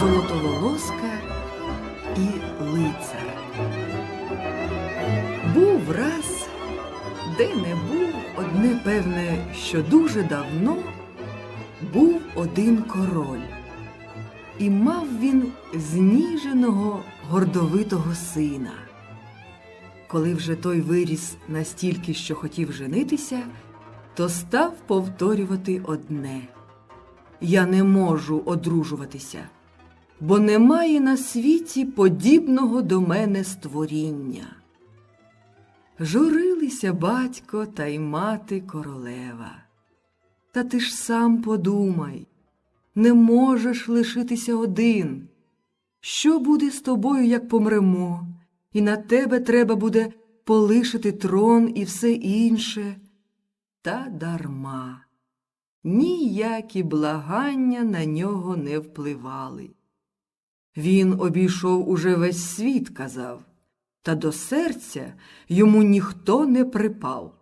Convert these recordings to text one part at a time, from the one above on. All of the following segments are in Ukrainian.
Золотоволоска і лицар. Був раз, де не був, одне певне, що дуже давно був один король. І мав він зніженого гордовитого сина. Коли вже той виріс настільки, що хотів женитися, то став повторювати одне Я не можу одружуватися, бо немає на світі подібного до мене створіння. Журилися батько та й мати королева. Та ти ж сам подумай, не можеш лишитися один. Що буде з тобою, як помремо, і на тебе треба буде полишити трон і все інше? Та дарма. Ніякі благання на нього не впливали. Він обійшов уже весь світ, казав, та до серця йому ніхто не припав.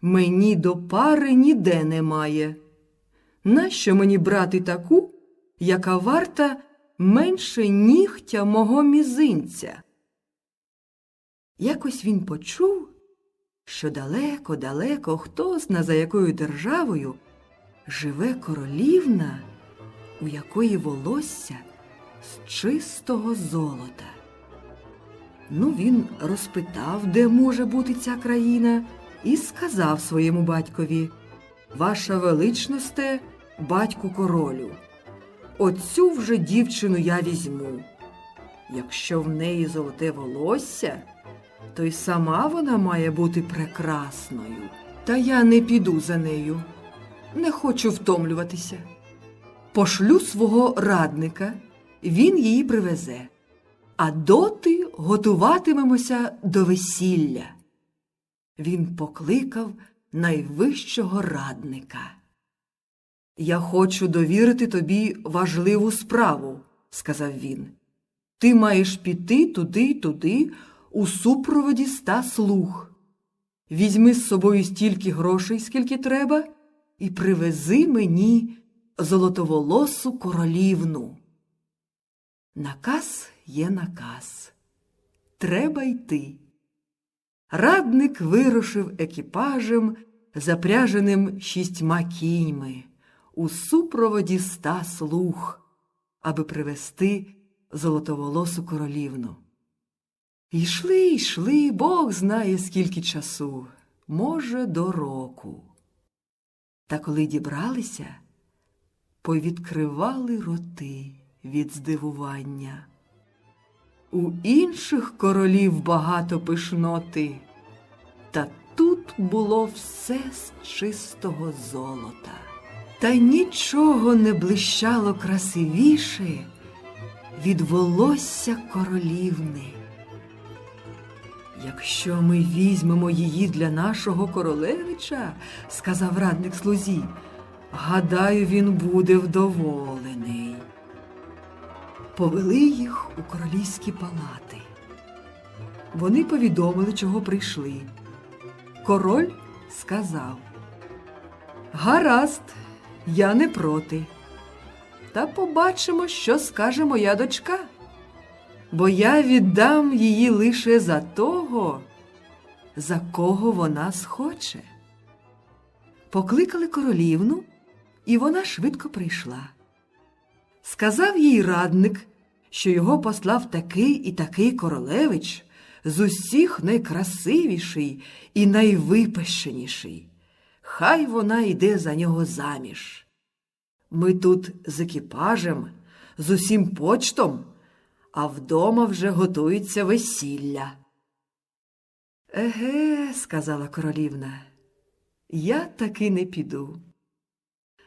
Мені до пари ніде немає. Нащо мені брати таку, яка варта менше нігтя мого мізинця? Якось він почув, що далеко-далеко хто зна за якою державою живе королівна, у якої волосся з чистого золота. Ну, він розпитав, де може бути ця країна, і сказав своєму батькові Ваша величносте, батьку королю, оцю вже дівчину я візьму. Якщо в неї золоте волосся, то й сама вона має бути прекрасною. Та я не піду за нею, не хочу втомлюватися. Пошлю свого радника, він її привезе, а доти готуватимемося до весілля. Він покликав найвищого радника. Я хочу довірити тобі важливу справу, сказав він. Ти маєш піти туди й туди у супроводі ста слуг. Візьми з собою стільки грошей, скільки треба, і привези мені золотоволосу королівну. Наказ є наказ. Треба йти. Радник вирушив екіпажем, запряженим шістьма кіньми, у супроводі ста слуг, аби привести золотоволосу королівну. Йшли, йшли, Бог знає, скільки часу, може, до року. Та коли дібралися, повідкривали роти від здивування. У інших королів багато пишноти, та тут було все з чистого золота. Та нічого не блищало красивіше від волосся королівни. Якщо ми візьмемо її для нашого королевича, сказав радник слузі, гадаю, він буде вдоволений. Повели їх у королівські палати. Вони повідомили, чого прийшли. Король сказав Гаразд, я не проти. Та побачимо, що скаже моя дочка. Бо я віддам її лише за того, за кого вона схоче. Покликали королівну, і вона швидко прийшла. Сказав їй радник, що його послав такий і такий королевич, з усіх найкрасивіший і найвипещеніший. Хай вона йде за нього заміж. Ми тут з екіпажем, з усім почтом, а вдома вже готується весілля. Еге, сказала королівна, я таки не піду.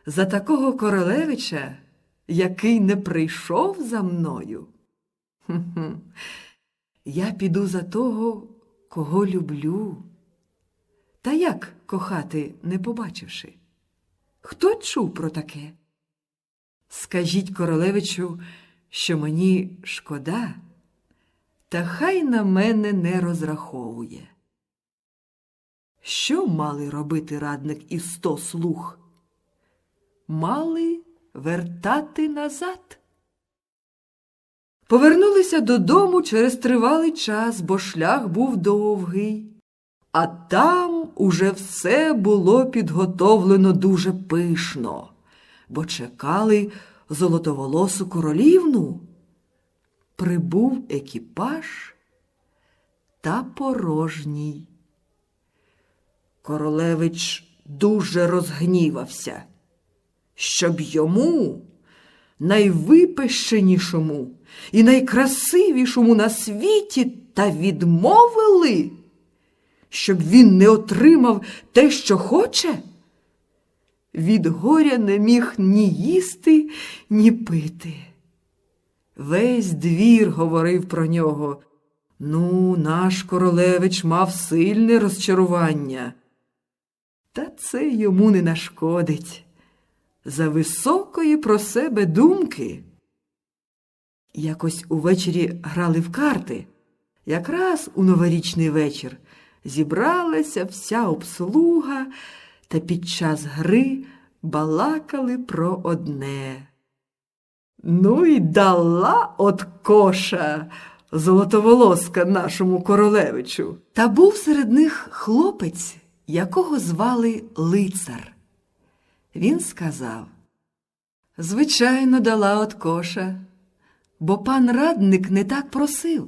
За такого королевича, який не прийшов за мною. Хм-хм. Я піду за того, кого люблю. Та як кохати, не побачивши? Хто чув про таке? Скажіть королевичу, що мені шкода, та хай на мене не розраховує. Що мали робити радник і сто слуг? Мали вертати назад. Повернулися додому через тривалий час, бо шлях був довгий. А там уже все було підготовлено дуже пишно, бо чекали золотоволосу королівну. Прибув екіпаж та порожній. Королевич дуже розгнівався, щоб йому, найвипещенішому і найкрасивішому на світі, та відмовили, щоб він не отримав те, що хоче. Від горя не міг ні їсти, ні пити. Весь двір говорив про нього. Ну, наш королевич мав сильне розчарування. Та це йому не нашкодить. За високої про себе думки. Якось увечері грали в карти. Якраз у новорічний вечір зібралася вся обслуга та під час гри балакали про одне. Ну й дала от коша золотоволоска нашому королевичу. Та був серед них хлопець, якого звали лицар. Він сказав Звичайно, дала от коша, бо пан радник не так просив.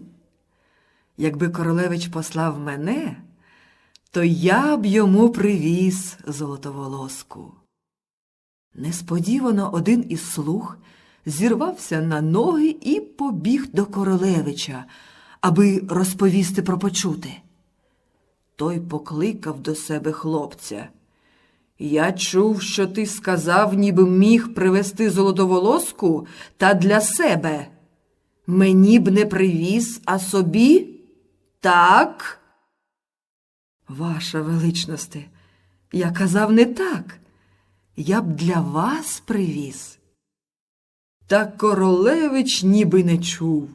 Якби королевич послав мене, то я б йому привіз золотоволоску. Несподівано один із слуг зірвався на ноги і побіг до королевича, аби розповісти про почуте. Той покликав до себе хлопця. Я чув, що ти сказав, ніби міг привезти золотоволоску та для себе. Мені б не привіз, а собі? Так? Ваша величносте, я казав не так. Я б для вас привіз. Та королевич ніби не чув.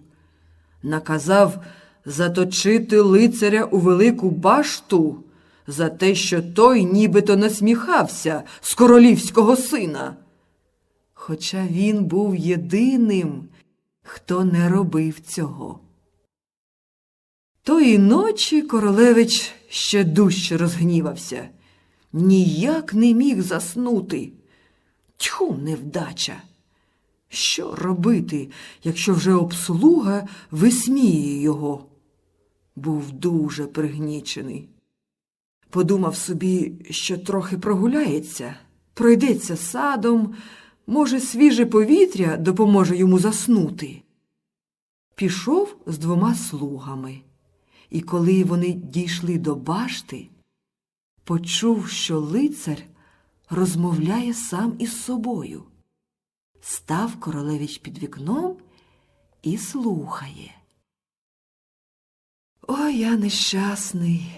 Наказав заточити лицаря у велику башту за те, що той нібито насміхався з королівського сина. Хоча він був єдиним, хто не робив цього. Тої ночі королевич ще дужче розгнівався. Ніяк не міг заснути. Тьху, невдача. Що робити, якщо вже обслуга висміє його? Був дуже пригнічений. Подумав собі, що трохи прогуляється, пройдеться садом, може, свіже повітря допоможе йому заснути. Пішов з двома слугами, і коли вони дійшли до башти, почув, що лицар розмовляє сам із собою. Став королевич під вікном і слухає. Ой, я нещасний.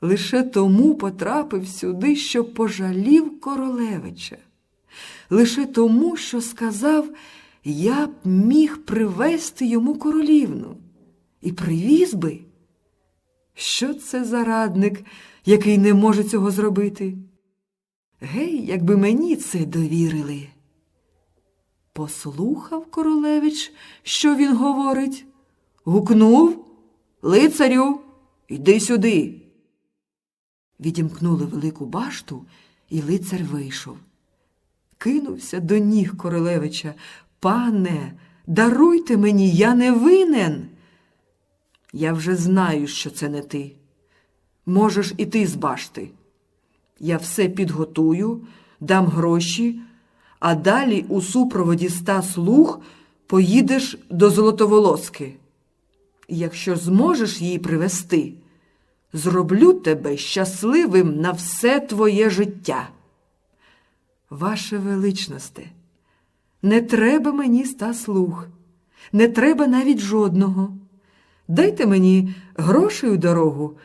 Лише тому потрапив сюди, що пожалів королевича. Лише тому, що сказав, я б міг привезти йому королівну. І привіз би. Що це за радник, який не може цього зробити? Гей, якби мені це довірили. Послухав королевич, що він говорить, гукнув Лицарю, йди сюди. Відімкнули велику башту, і лицар вийшов. Кинувся до ніг королевича. Пане, даруйте мені, я не винен. Я вже знаю, що це не ти. Можеш і ти з башти. Я все підготую, дам гроші, а далі у супроводі ста слуг поїдеш до Золотоволоски. Якщо зможеш її привести, зроблю тебе щасливим на все твоє життя. Ваше величносте, не треба мені ста слуг, не треба навіть жодного. Дайте мені грошей у дорогу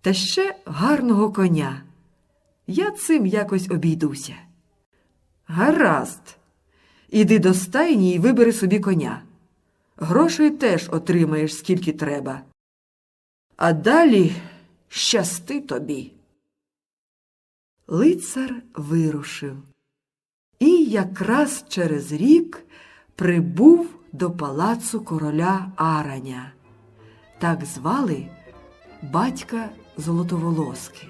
та ще гарного коня. Я цим якось обійдуся. Гаразд, іди до стайні і вибери собі коня. Грошей теж отримаєш скільки треба. А далі щасти тобі. Лицар вирушив і якраз через рік прибув до палацу короля Араня. Так звали батька Золотоволоски.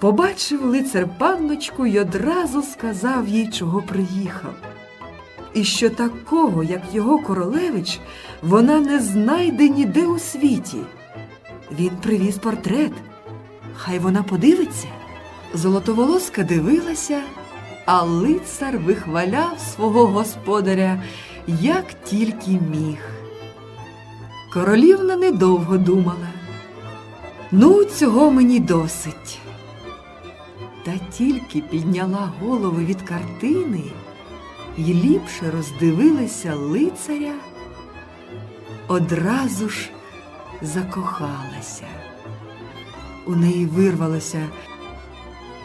Побачив лицар панночку й одразу сказав їй, чого приїхав. І що такого, як його королевич, вона не знайде ніде у світі. Він привіз портрет. Хай вона подивиться. Золотоволоска дивилася, а лицар вихваляв свого господаря, як тільки міг. Королівна недовго думала. Ну, цього мені досить. Та тільки підняла голову від картини і ліпше роздивилася лицаря, одразу ж закохалася. У неї вирвалося,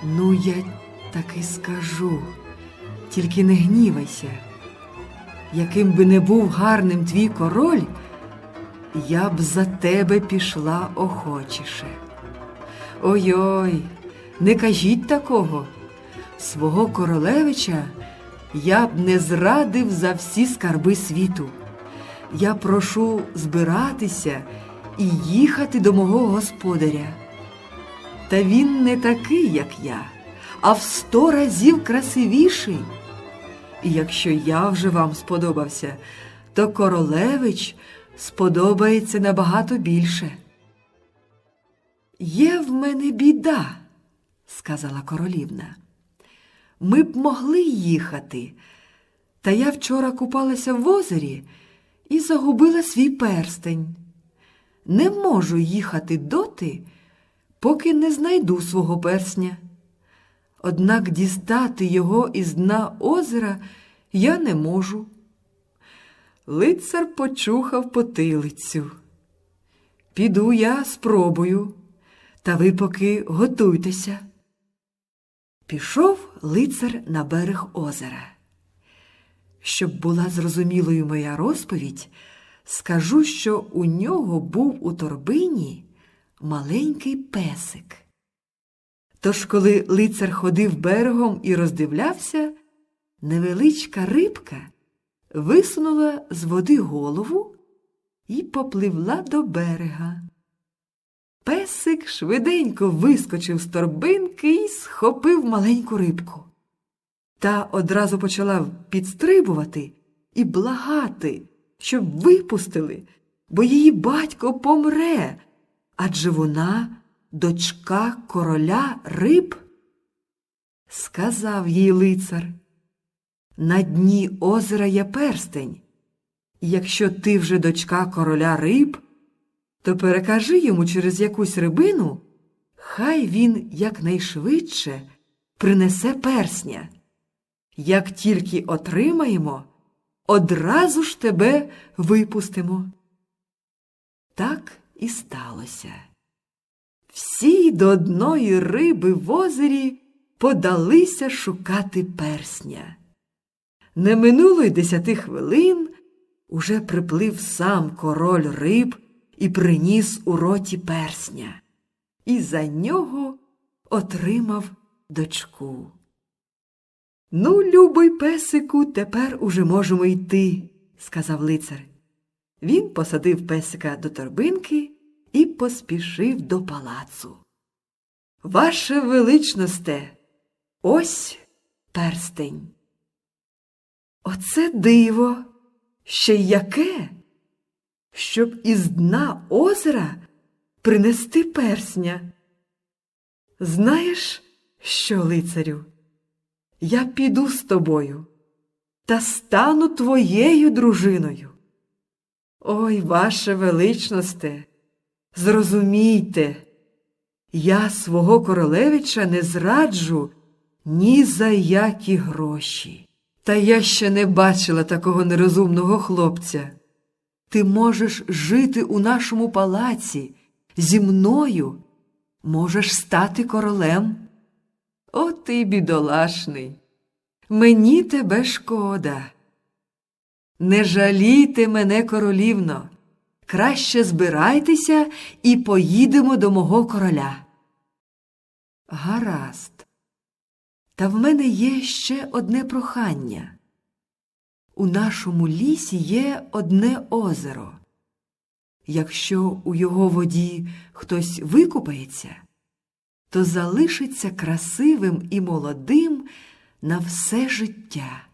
ну, я таки скажу, тільки не гнівайся. Яким би не був гарним твій король, я б за тебе пішла охочіше. Ой-ой, не кажіть такого. Свого королевича я б не зрадив за всі скарби світу. Я прошу збиратися і їхати до мого господаря. Та він не такий, як я, а в сто разів красивіший. І якщо я вже вам сподобався, то королевич сподобається набагато більше. Є в мене біда, сказала королівна. Ми б могли їхати, та я вчора купалася в озері і загубила свій перстень. Не можу їхати доти, поки не знайду свого персня. Однак дістати його із дна озера я не можу. Лицар почухав потилицю. Піду я спробую, та ви поки готуйтеся. Пішов лицар на берег озера. Щоб була зрозумілою моя розповідь, скажу, що у нього був у торбині маленький песик. Тож, коли лицар ходив берегом і роздивлявся, невеличка рибка висунула з води голову і попливла до берега. Песик швиденько вискочив з торбинки і схопив маленьку рибку. Та одразу почала підстрибувати і благати, щоб випустили, бо її батько помре, адже вона дочка короля риб. Сказав їй лицар. На дні озера є перстень. Якщо ти вже дочка короля риб, то перекажи йому через якусь рибину, хай він якнайшвидше принесе персня. Як тільки отримаємо, одразу ж тебе випустимо. Так і сталося. Всі до одної риби в озері подалися шукати персня. Не минуло й десяти хвилин уже приплив сам король риб і приніс у роті персня, і за нього отримав дочку. Ну, любий песику, тепер уже можемо йти, сказав лицар. Він посадив песика до торбинки і поспішив до палацу. Ваше величносте, ось перстень. Оце диво, ще й яке, щоб із дна озера принести персня. Знаєш, що, лицарю? Я піду з тобою та стану твоєю дружиною. Ой, ваше величносте, зрозумійте, я свого королевича не зраджу ні за які гроші. Та я ще не бачила такого нерозумного хлопця. Ти можеш жити у нашому палаці зі мною, можеш стати королем. О, ти, бідолашний, мені тебе шкода. Не жалійте мене, королівно, краще збирайтеся і поїдемо до мого короля. Гаразд. Та в мене є ще одне прохання. У нашому лісі є одне озеро. Якщо у його воді хтось викупається, то залишиться красивим і молодим на все життя.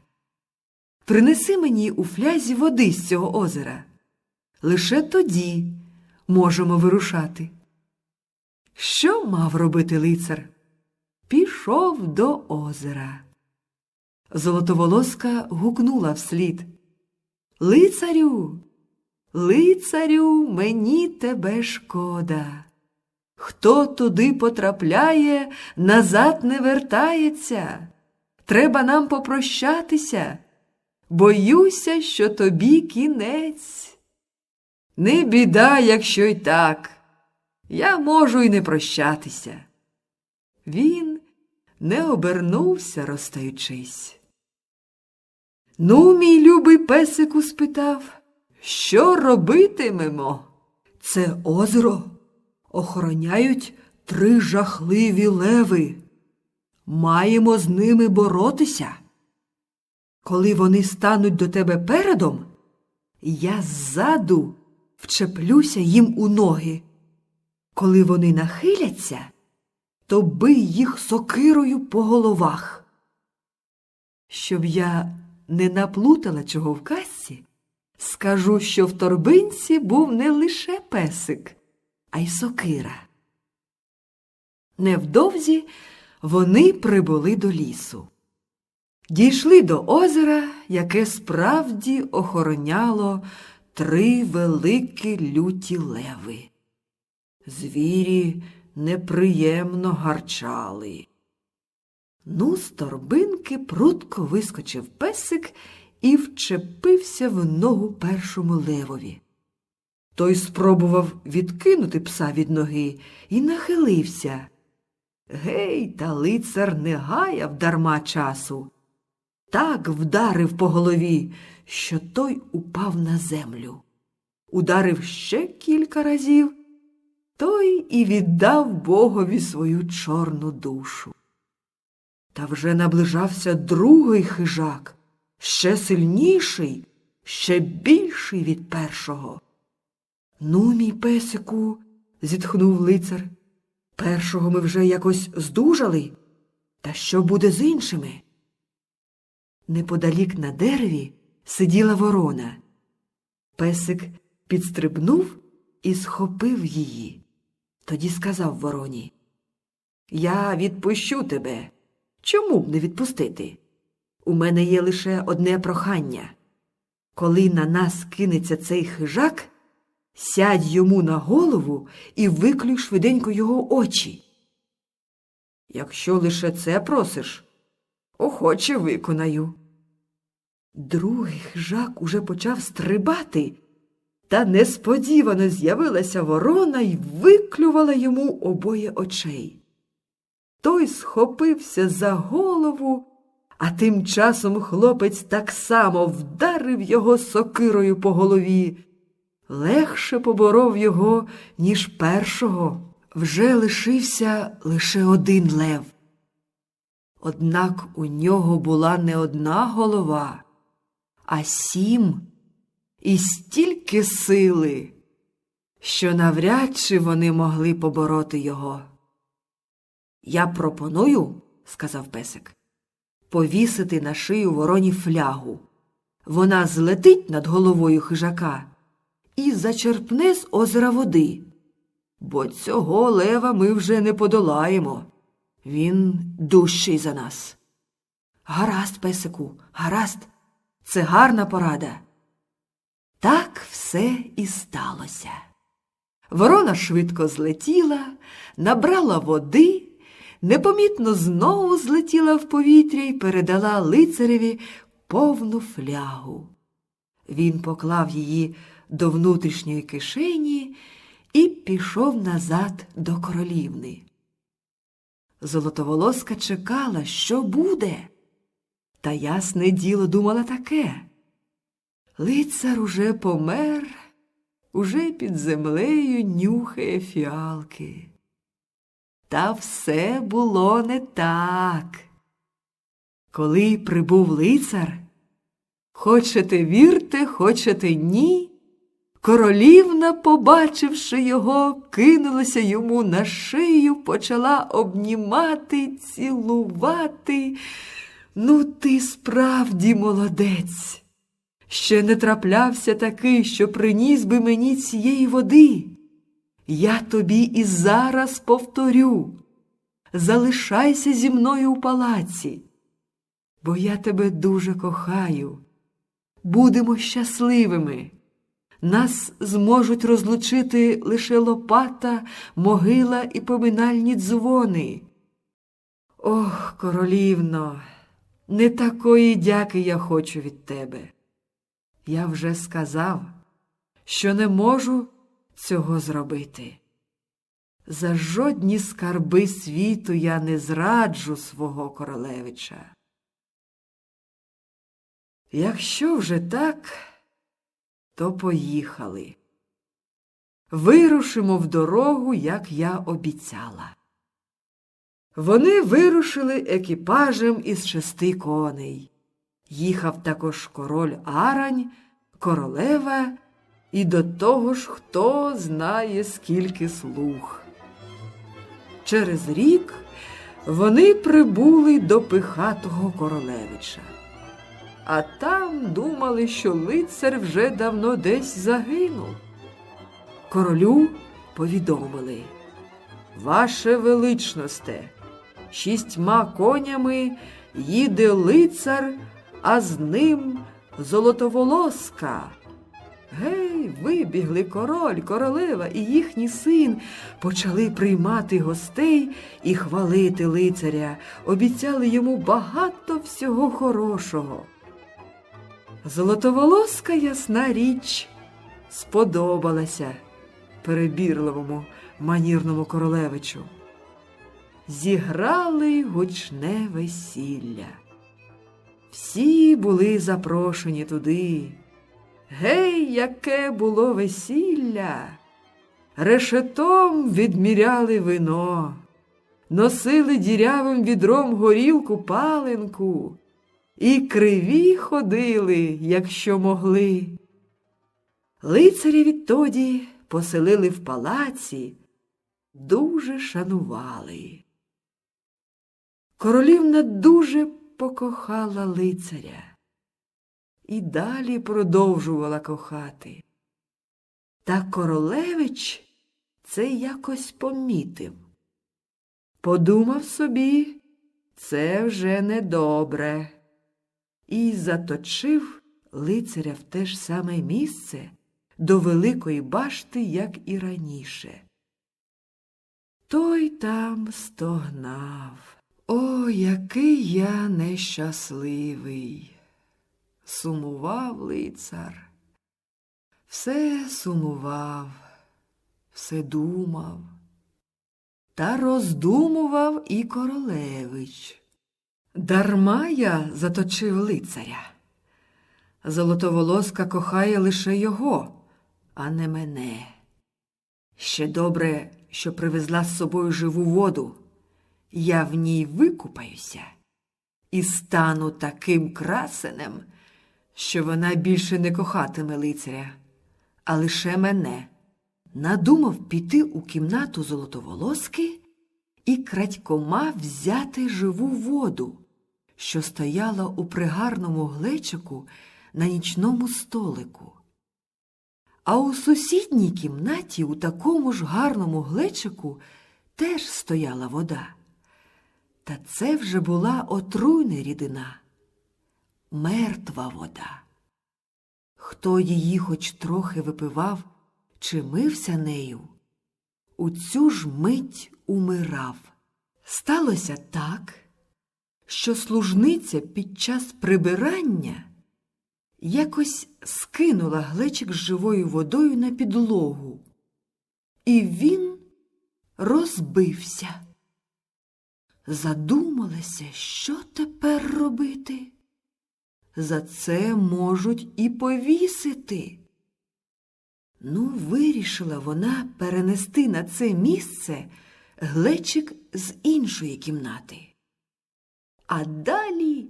Принеси мені у флязі води з цього озера. Лише тоді можемо вирушати. Що мав робити лицар? Пішов до озера. Золотоволоска гукнула вслід. Лицарю, лицарю, мені тебе шкода. Хто туди потрапляє, назад не вертається. Треба нам попрощатися. Боюся, що тобі кінець. Не біда, якщо й так. Я можу й не прощатися. Він не обернувся, розстаючись. Ну, мій любий песику спитав, що робитимемо? Це озеро охороняють три жахливі леви. Маємо з ними боротися. Коли вони стануть до тебе передом, я ззаду вчеплюся їм у ноги. Коли вони нахиляться, то бий їх сокирою по головах. Щоб я не наплутала чого в казці, скажу, що в торбинці був не лише песик, а й сокира. Невдовзі вони прибули до лісу. Дійшли до озера, яке справді охороняло три великі люті леви. Звірі неприємно гарчали. Ну, з торбинки прутко вискочив песик і вчепився в ногу першому левові. Той спробував відкинути пса від ноги і нахилився. Гей, та лицар не гаяв дарма часу. Так вдарив по голові, що той упав на землю. Ударив ще кілька разів, той і віддав богові свою чорну душу. Та вже наближався другий хижак, ще сильніший, ще більший від першого. Ну, мій песику, зітхнув лицар. Першого ми вже якось здужали. Та що буде з іншими? Неподалік на дереві сиділа ворона. Песик підстрибнув і схопив її. Тоді сказав вороні Я відпущу тебе. Чому б не відпустити? У мене є лише одне прохання. Коли на нас кинеться цей хижак, сядь йому на голову і виклюй швиденько його очі. Якщо лише це просиш, охоче виконаю. Другий хижак уже почав стрибати, та несподівано з'явилася ворона і виклювала йому обоє очей. Той схопився за голову, а тим часом хлопець так само вдарив його сокирою по голові. Легше поборов його, ніж першого. Вже лишився лише один лев. Однак у нього була не одна голова, а сім і стільки сили, що навряд чи вони могли побороти його. Я пропоную, сказав песик, повісити на шию вороні флягу. Вона злетить над головою хижака і зачерпне з озера води. Бо цього лева ми вже не подолаємо. Він дужчий за нас. Гаразд, песику, гаразд, це гарна порада. Так все і сталося. Ворона швидко злетіла, набрала води, непомітно знову злетіла в повітря і передала лицареві повну флягу. Він поклав її до внутрішньої кишені і пішов назад до королівни. Золотоволоска чекала, що буде. Та ясне діло думала таке. Лицар уже помер, уже під землею нюхає фіалки. Та все було не так. Коли прибув лицар, хочете вірте, хочете ні, королівна, побачивши його, кинулася йому на шию, почала обнімати, цілувати. Ну, ти справді молодець. Ще не траплявся такий, що приніс би мені цієї води. Я тобі і зараз повторю. Залишайся зі мною у палаці, бо я тебе дуже кохаю. Будемо щасливими. Нас зможуть розлучити лише лопата, могила і поминальні дзвони. Ох, королівно, не такої дяки я хочу від тебе. Я вже сказав, що не можу цього зробити. За жодні скарби світу я не зраджу свого королевича. Якщо вже так, то поїхали. Вирушимо в дорогу, як я обіцяла. Вони вирушили екіпажем із шести коней. Їхав також король Арань, королева і до того ж хто знає, скільки слуг. Через рік вони прибули до пихатого королевича. А там думали, що лицар вже давно десь загинув. Королю повідомили Ваше величносте, шістьма конями їде лицар, а з ним золотоволоска. Гей, вибігли король, королева і їхній син почали приймати гостей і хвалити лицаря, обіцяли йому багато всього хорошого. Золотоволоска, ясна річ, сподобалася перебірливому манірному королевичу. Зіграли гучне весілля. Всі були запрошені туди. Гей, яке було весілля! Решетом відміряли вино, носили дірявим відром горілку паленку, і криві ходили, якщо могли. Лицаря відтоді поселили в палаці, дуже шанували. Королівна дуже покохала лицаря і далі продовжувала кохати. Та королевич це якось помітив. Подумав собі, це вже недобре, і заточив лицаря в те ж саме місце до великої башти, як і раніше. Той там стогнав. О, який я нещасливий! Сумував лицар, все сумував, все думав, та роздумував і королевич. Дарма я заточив лицаря. Золотоволоска кохає лише його, а не мене. Ще добре, що привезла з собою живу воду. Я в ній викупаюся і стану таким красенем, що вона більше не кохатиме лицаря, а лише мене. Надумав піти у кімнату золотоволоски і крадькома взяти живу воду, що стояла у пригарному глечику на нічному столику. А у сусідній кімнаті, у такому ж гарному глечику, теж стояла вода. Та це вже була отруйна рідина, мертва вода. Хто її хоч трохи випивав чи мився нею, у цю ж мить умирав. Сталося так, що служниця під час прибирання якось скинула глечик з живою водою на підлогу, і він розбився. Задумалася, що тепер робити. За це можуть і повісити. Ну, вирішила вона перенести на це місце глечик з іншої кімнати. А далі,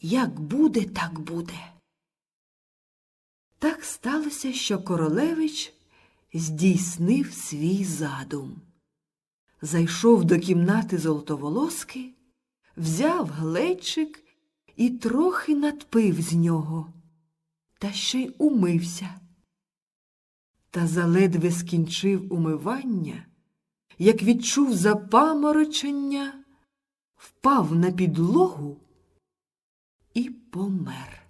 як буде, так буде. Так сталося, що королевич здійснив свій задум. Зайшов до кімнати золотоволоски, взяв глечик і трохи надпив з нього, та ще й умився. Та заледве скінчив умивання, як відчув запаморочення, впав на підлогу і помер.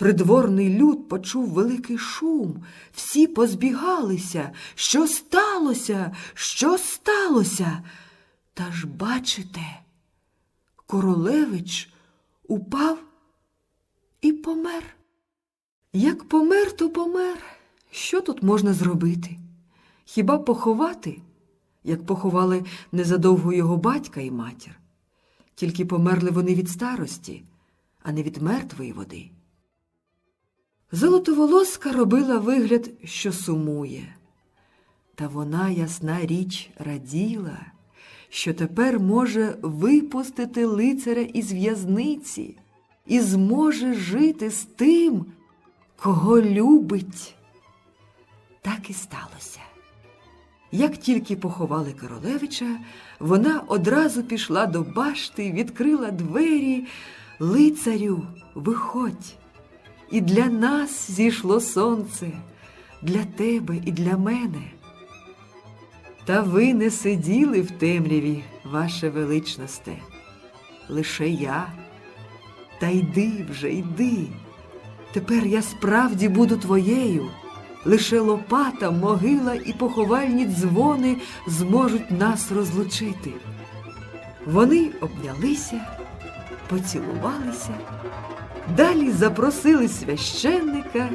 Придворний люд почув великий шум, всі позбігалися. Що сталося? Що сталося? Та ж бачите, королевич упав і помер. Як помер, то помер. Що тут можна зробити? Хіба поховати, як поховали незадовго його батька і матір? Тільки померли вони від старості, а не від мертвої води. Золотоволоска робила вигляд, що сумує. Та вона, ясна річ, раділа, що тепер може випустити лицаря із в'язниці і зможе жити з тим, кого любить. Так і сталося. Як тільки поховали королевича, вона одразу пішла до башти, відкрила двері. Лицарю, виходь. І для нас зійшло сонце, для тебе і для мене. Та ви не сиділи в темряві, ваше величносте, лише я. Та йди вже, йди. Тепер я справді буду твоєю. Лише лопата, могила і поховальні дзвони зможуть нас розлучити. Вони обнялися, поцілувалися, далі запросили священника,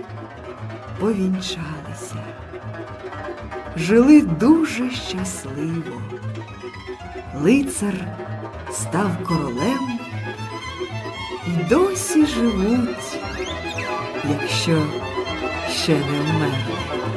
повінчалися. Жили дуже щасливо. Лицар став королем і досі живуть, якщо ще не вмерли.